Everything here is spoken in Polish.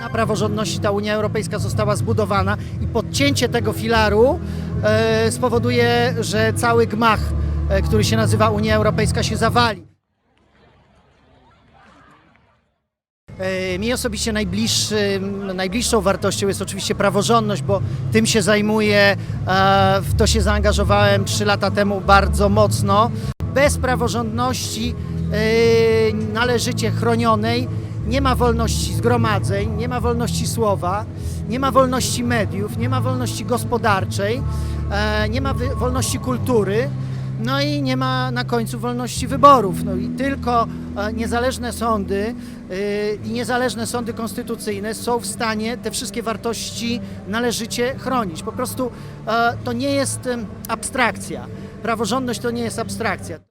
Na praworządności ta Unia Europejska została zbudowana i podcięcie tego filaru e, spowoduje, że cały gmach, e, który się nazywa Unia Europejska, się zawali. E, Mi osobiście najbliższą wartością jest oczywiście praworządność, bo tym się zajmuję, w to się zaangażowałem 3 lata temu bardzo mocno. Bez praworządności należycie chronionej nie ma wolności zgromadzeń, nie ma wolności słowa, nie ma wolności mediów, nie ma wolności gospodarczej, e, nie ma wolności kultury. No i nie ma na końcu wolności wyborów. No i tylko e, niezależne sądy y, i niezależne sądy konstytucyjne są w stanie te wszystkie wartości należycie chronić. Po prostu e, to nie jest abstrakcja. Praworządność to nie jest abstrakcja.